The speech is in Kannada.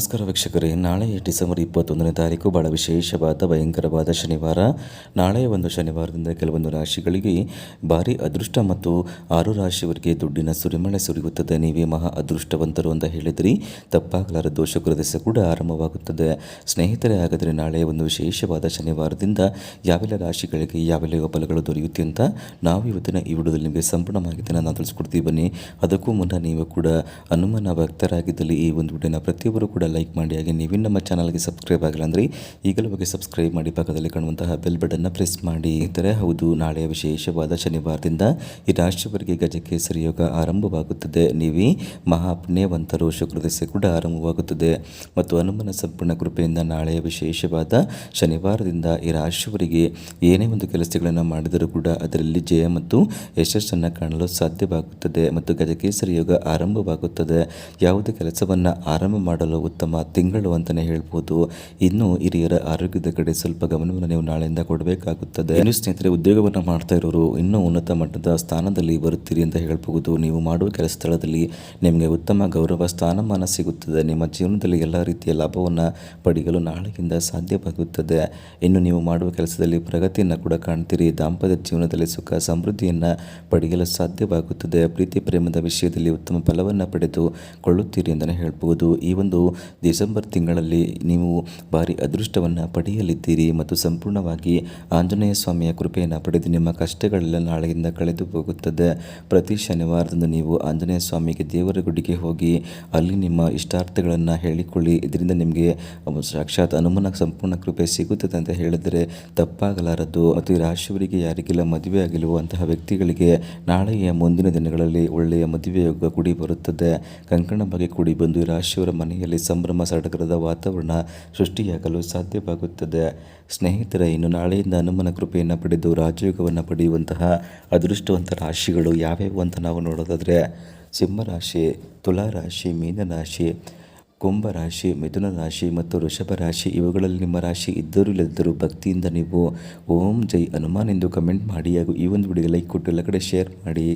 ನಮಸ್ಕಾರ ವೀಕ್ಷಕರೇ. ನಾಳೆ, ಡಿಸೆಂಬರ್ ಇಪ್ಪತ್ತೊಂದನೇ ತಾರೀಕು ಬಹಳ ವಿಶೇಷವಾದ, ಭಯಂಕರವಾದ ಶನಿವಾರ. ನಾಳೆ ಒಂದು ಶನಿವಾರದಿಂದ ಕೆಲವೊಂದು ರಾಶಿಗಳಿಗೆ ಭಾರಿ ಅದೃಷ್ಟ ಮತ್ತು ಆರು ರಾಶಿಯವರಿಗೆ ದುಡ್ಡಿನ ಸುರಿಮಳೆ ಸುರಿಯುತ್ತದೆ. ನೀವೇ ಮಹಾ ಅದೃಷ್ಟವಂತರು ಅಂತ ಹೇಳಿದ್ರಿ. ತಪ್ಪಾಗಲಾರ ದೋಷ ದಿವಸ ಕೂಡ ಆರಂಭವಾಗುತ್ತದೆ. ಸ್ನೇಹಿತರೆ, ಹಾಗಾದರೆ ನಾಳೆ ಒಂದು ವಿಶೇಷವಾದ ಶನಿವಾರದಿಂದ ಯಾವೆಲ್ಲ ರಾಶಿಗಳಿಗೆ ಯಾವೆಲ್ಲ ಫಲಗಳು ದೊರೆಯುತ್ತೆ ಅಂತ ನಾವು ಇವತ್ತಿನ ಈ ವಿಡಿಯೋದಲ್ಲಿ ನಿಮಗೆ ಸಂಪೂರ್ಣ ಮಾಹಿತಿಯನ್ನು ನಾನು ತಿಳಿಸ್ಕೊಡ್ತೀವಿ ಬನ್ನಿ ಅದಕ್ಕೂ ಮುನ್ನ ನೀವು ಕೂಡ ಅನುಮಾನ ಭಕ್ತರಾಗಿದ್ದಲ್ಲಿ ಈ ಒಂದು ವಿಡಿಯೋನ ಪ್ರತಿಯೊಬ್ಬರು ಕೂಡ ಲೈಕ್ ಮಾಡಿ, ಹಾಗೆ ನೀವು ನಮ್ಮ ಚಾನಲ್ಗೆ ಸಬ್ಸ್ಕ್ರೈಬ್ ಆಗಿಲ್ಲ ಅಂದರೆ ಈಗಲೂ ಬಗ್ಗೆ ಸಬ್ಸ್ಕ್ರೈಬ್ ಮಾಡಿ ಪಕ್ಕದಲ್ಲಿ ಕಾಣುವಂತಹ ಬೆಲ್ ಬಟನ್ನ ಪ್ರೆಸ್ ಮಾಡಿ. ಇದ್ದರೆ ಹೌದು, ನಾಳೆಯ ವಿಶೇಷವಾದ ಶನಿವಾರದಿಂದ ಈ ರಾಶಿಯವರಿಗೆ ಗಜಕೇಸರಿ ಯೋಗ ಆರಂಭವಾಗುತ್ತದೆ. ನೀವಿ ಮಹಾಪುಣ್ಯವಂತರು ಪುಣ್ಯವಂತರು ಶುಕ್ರದಶೆ ಕೂಡ ಆರಂಭವಾಗುತ್ತದೆ. ಮತ್ತು ಹನುಮನ ಸಂಪೂರ್ಣ ಕೃಪೆಯಿಂದ ನಾಳೆಯ ವಿಶೇಷವಾದ ಶನಿವಾರದಿಂದ ಈ ರಾಶಿಯವರಿಗೆ ಏನೇ ಒಂದು ಕೆಲಸಗಳನ್ನು ಮಾಡಿದರೂ ಕೂಡ ಅದರಲ್ಲಿ ಜಯ ಮತ್ತು ಯಶಸ್ಸನ್ನು ಕಾಣಲು ಸಾಧ್ಯವಾಗುತ್ತದೆ. ಮತ್ತು ಗಜಕೇಸರಿ ಯೋಗ ಆರಂಭವಾಗುತ್ತದೆ. ಯಾವುದೇ ಕೆಲಸವನ್ನು ಆರಂಭ ಮಾಡಲು ಉತ್ತಮ ತಿಂಗಳು ಅಂತಲೇ ಹೇಳ್ಬೋದು. ಇನ್ನು ಹಿರಿಯರ ಆರೋಗ್ಯದ ಕಡೆ ಸ್ವಲ್ಪ ಗಮನವನ್ನು ನೀವು ನಾಳೆಯಿಂದ ಕೊಡಬೇಕಾಗುತ್ತದೆ. ಇನ್ನು ಸ್ನೇಹಿತರೆ, ಉದ್ಯೋಗವನ್ನು ಮಾಡ್ತಾ ಇರೋರು ಇನ್ನೂ ಉನ್ನತ ಮಟ್ಟದ ಸ್ಥಾನದಲ್ಲಿ ಬರುತ್ತೀರಿ ಅಂತ ಹೇಳಬಹುದು. ನೀವು ಮಾಡುವ ಕೆಲಸ ಸ್ಥಳದಲ್ಲಿ ನಿಮಗೆ ಉತ್ತಮ ಗೌರವ, ಸ್ಥಾನಮಾನ ಸಿಗುತ್ತದೆ. ನಿಮ್ಮ ಜೀವನದಲ್ಲಿ ಎಲ್ಲ ರೀತಿಯ ಲಾಭವನ್ನು ಪಡೆಯಲು ನಾಳೆಯಿಂದ ಸಾಧ್ಯವಾಗುತ್ತದೆ. ಇನ್ನು ನೀವು ಮಾಡುವ ಕೆಲಸದಲ್ಲಿ ಪ್ರಗತಿಯನ್ನು ಕೂಡ ಕಾಣ್ತೀರಿ. ದಾಂಪತ್ಯ ಜೀವನದಲ್ಲಿ ಸುಖ, ಸಮೃದ್ಧಿಯನ್ನು ಪಡೆಯಲು ಸಾಧ್ಯವಾಗುತ್ತದೆ. ಪ್ರೀತಿ, ಪ್ರೇಮದ ವಿಷಯದಲ್ಲಿ ಉತ್ತಮ ಫಲವನ್ನು ಪಡೆದುಕೊಳ್ಳುತ್ತೀರಿ ಅಂತಲೇ ಹೇಳ್ಬೋದು. ಈ ಒಂದು ಡಿಸೆಂಬರ್ ತಿಂಗಳಲ್ಲಿ ನೀವು ಭಾರಿ ಅದೃಷ್ಟವನ್ನು ಪಡೆಯಲಿದ್ದೀರಿ ಮತ್ತು ಸಂಪೂರ್ಣವಾಗಿ ಆಂಜನೇಯ ಸ್ವಾಮಿಯ ಕೃಪೆಯನ್ನು ಪಡೆದು ನಿಮ್ಮ ಕಷ್ಟಗಳೆಲ್ಲ ನಾಳೆಯಿಂದ ಕಳೆದು ಹೋಗುತ್ತದೆ. ಪ್ರತಿ ಶನಿವಾರದಂದು ನೀವು ಆಂಜನೇಯ ಸ್ವಾಮಿಗೆ ದೇವರ ಗುಡಿಗೆ ಹೋಗಿ ಅಲ್ಲಿ ನಿಮ್ಮ ಇಷ್ಟಾರ್ಥಗಳನ್ನು ಹೇಳಿಕೊಳ್ಳಿ. ಇದರಿಂದ ನಿಮಗೆ ಸಾಕ್ಷಾತ್ ಅನುಮಾನ ಸಂಪೂರ್ಣ ಕೃಪೆ ಸಿಗುತ್ತದೆ ಅಂತ ಹೇಳಿದರೆ ತಪ್ಪಾಗಲಾರದು. ಈ ರಾಶಿಯವರಿಗೆ ಯಾರಿಗೆಲ್ಲ ಮದುವೆ ಆಗಿರುವಂತಹ ವ್ಯಕ್ತಿಗಳಿಗೆ ನಾಳೆಯ ಮುಂದಿನ ದಿನಗಳಲ್ಲಿ ಒಳ್ಳೆಯ ಮದುವೆಯೋಗ ಯೋಗ ಕೂಡಿ ಬರುತ್ತದೆ. ಕಂಕಣ ಬಗ್ಗೆ ಕೂಡಿ ಬಂದು ರಾಶಿಯವರ ಮನೆಯಲ್ಲಿ ಸಂಭ್ರಮ ಸಡಗರದ ವಾತಾವರಣ ಸೃಷ್ಟಿಯಾಗಲು ಸಾಧ್ಯವಾಗುತ್ತದೆ. ಸ್ನೇಹಿತರ, ಇನ್ನು ನಾಳೆಯಿಂದ ಹನುಮನ ಕೃಪೆಯನ್ನು ಪಡೆದು ರಾಜಯೋಗವನ್ನು ಪಡೆಯುವಂತಹ ಅದೃಷ್ಟವಂತ ರಾಶಿಗಳು ಯಾವ್ಯಾವು ಅಂತ ನಾವು ನೋಡೋದಾದರೆ, ಸಿಂಹರಾಶಿ, ತುಲಾರಾಶಿ, ಮೀನರಾಶಿ, ಕುಂಭರಾಶಿ ಮಿಥುನ ರಾಶಿ ಮತ್ತು ವೃಷಭ ರಾಶಿ ಇವುಗಳಲ್ಲಿ ನಿಮ್ಮ ರಾಶಿ ಇದ್ದರೂ ಇಲ್ಲದಿದ್ದರೂ ಭಕ್ತಿಯಿಂದ ನೀವು ಓಂ ಜೈ ಹನುಮಾನ್ ಎಂದು ಕಮೆಂಟ್ ಮಾಡಿ ಹಾಗೂ ಈ ಒಂದು ವಿಡಿಯೋಗೆ ಲೈಕ್ ಕೊಟ್ಟು ಎಲ್ಲ ಕಡೆ ಶೇರ್ ಮಾಡಿ.